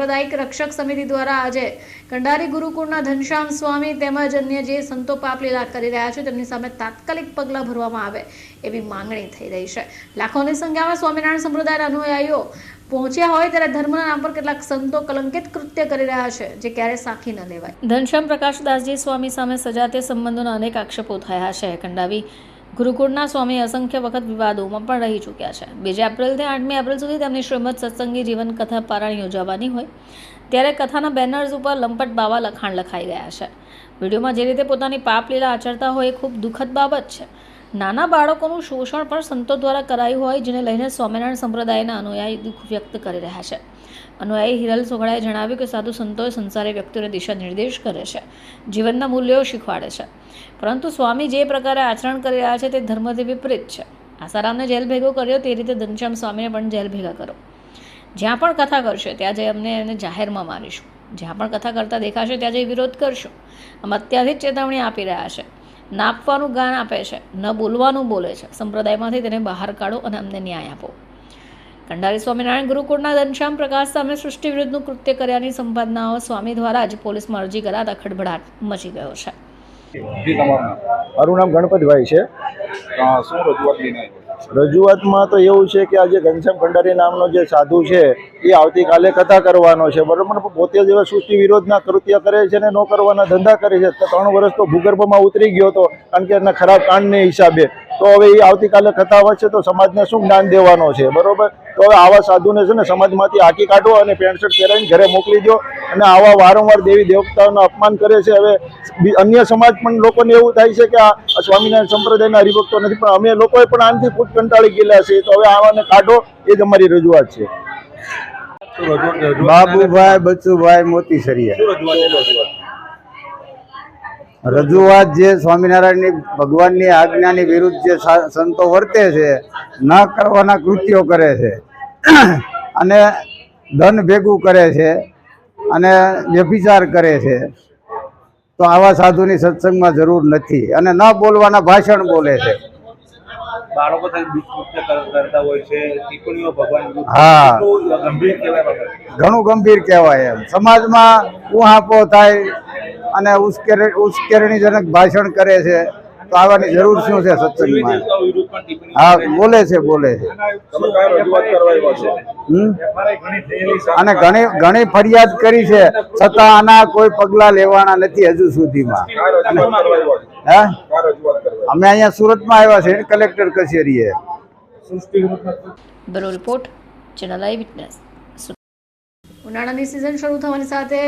સાંપ્રદાયિક રક્ષક સમિતિ દ્વારા આજે કંડારી ગુરુકુળના ઘનશ્યામ સ્વામી તેમજ અન્ય જે સંતો પાપ લીલા કરી રહ્યા છે, તેમની સામે તાત્કાલિક પગલાં ભરવામાં આવે એવી માંગણી થઈ રહી છે. લાખોની સંખ્યામાં સ્વામિનારાયણ સંપ્રદાયના અનુયાયીઓ પહોંચ્યા હોય ત્યારે ધર્મના નામ પર કેટલાક સંતો કલંકિત કૃત્ય કરી રહ્યા છે, જે ક્યારે સાખી ન લેવાય. ઘનશ્યામ પ્રકાશદાસજી સ્વામી સામે સજાતીય સંબંધોના અનેક આક્ષેપો થયા છે. કંડાવી ગુરુકુળના સ્વામી અસંખ્ય વખત વિવાદોમાં પણ રહી ચૂક્યા છે. બીજી એપ્રિલથી આઠમી એપ્રિલ સુધી તેમની શ્રીમદ સત્સંગી જીવન કથા પારાયણ યોજાવાની હોય, ત્યારે કથાના બેનર્સ ઉપર લંપટ બાવા લખાણ લખાઈ ગયા છે. વિડીયોમાં જે રીતે પોતાની પાપ લીલા આચરતા હોય એ ખૂબ દુઃખદ બાબત છે. નાના બાળકોનું શોષણ પણ સંતો દ્વારા કરાયું હોય, જેને લઈને સ્વામિનારાયણ સંપ્રદાયના અનુયાયી દુઃખ વ્યક્ત કરી રહ્યા છે. અનુયાયી હિરલ સોગડાએ જણાવ્યું કે સાધુ સંતોએ સંસારી વ્યક્તિઓને દિશા નિર્દેશ કરે છે, જીવનના મૂલ્યો શીખવાડે છે. પરંતુ સ્વામી જે પ્રકારે આચરણ કરી રહ્યા છે, તે ધર્મથી વિપરીત છે. આસારામને જેલ ભેગો કર્યો, તે રીતે ધનશ્યામ સ્વામીને પણ જેલ ભેગા કરો. જ્યાં પણ કથા કરશે, ત્યાં જઈ અમને એને જાહેરમાં મારીશું. જ્યાં પણ કથા કરતા દેખાશે, ત્યાં જઈ વિરોધ કરશું. આમ અત્યારથી જ ચેતવણી આપી રહ્યા છે. ના આપવાનું ગાન આપે છે ન બોલવાનું બોલે છે. સંપ્રદાયમાંથી તેને બહાર કાઢો અને અમને ન્યાય આપો. કંડારી સ્વામિનારાયણ ગુરુકુળના ઘનશ્યામ પ્રકાશ સામે સૃષ્ટિ વિરુદ્ધનું કૃત્ય કર્યાની સંપાદનાઓ સ્વામી દ્વારા જ પોલીસમાં અરજી કરાતા ખડભડાટ મચી ગયો છે. મારું નામ ગણપતભાઈ છે. શું રજૂઆત લઈને આવ્યો? રજૂઆતમાં તો એવું છે કે આજે ઘનશ્યામ ભંડારી નામનો જે સાધુ છે, એ આવતીકાલે કથા કરવાનો છે. બરાબર પોતે જેવા સૃષ્ટિ વિરોધના કૃત્ય કરે છે ને ન કરવાના ધંધા કરે છે. ત્રણ વર્ષ તો ભૂગર્ભમાં ઉતરી ગયો હતો કારણ કે એના ખરાબ કાંડને હિસાબે તો હવે એ આવતીકાલે કથા વચ્ચે તો સમાજને શું જ્ઞાન દેવાનો છે બરોબર? તો હવે આવા સાધુને છે ને સમાજમાંથી હાંકી કાઢો અને પેન્ટ શર્ટ પહેરાવીને ઘરે મોકલી દો અને આવા વારંવાર દેવી દેવતાઓનું અપમાન કરે છે. હવે બી- અન્ય સમાજ પણ લોકોને એવું થાય છે કે આ સ્વામિનારાયણ સંપ્રદાયના હરિભક્તો નથી પણ અમે લોકોએ પણ આનાથી ખૂબ કંટાળી ગયેલા છે તો હવે આવાને કાઢો એ જ અમારી રજૂઆત છે. બાબુભાઈ બચુભાઈ મોતીસરિયા. શું રજૂઆત જે સ્વામિનારાયણની ભગવાનની આજ્ઞાની વિરુદ્ધ જે સંતો વર્તે છે ન કરવાના કૃત્યો કરે છે. અને ધન ભેગું કરે છે અને વ્યભિચાર કરે છે. તો આવા સાધુની સત્સંગમાં જરૂર નથી અને ન બોલવાના ભાષણ બોલે છે. બાળકો સાથે દુષ્કૃત્ય કર- કરતા હોય છે ભગવાન હા. ગંભીર કહેવાય ઘણું ગંભીર કહેવાય એમ. સમાજમાં ઉહાપો થાય અને ઉશ્કેર ઉશ્કેરણીજનક ભાષણ કરે છે તો આવવાની જરૂર શું છે સત્સંગમાં હા બોલે છે બોલે છે. અને ઘણી ઘણી ફરિયાદ કરી છે છતાં આના કોઈ પગલાં લેવાના નથી હજુ સુધીમાં? હે? અમે અહીંયા સુરતમાં આવ્યા છે કલેક્ટર કચેરીએ. Bureau report channel eye witness. ઉનાળાની સિઝન શરૂ થવાની સાથે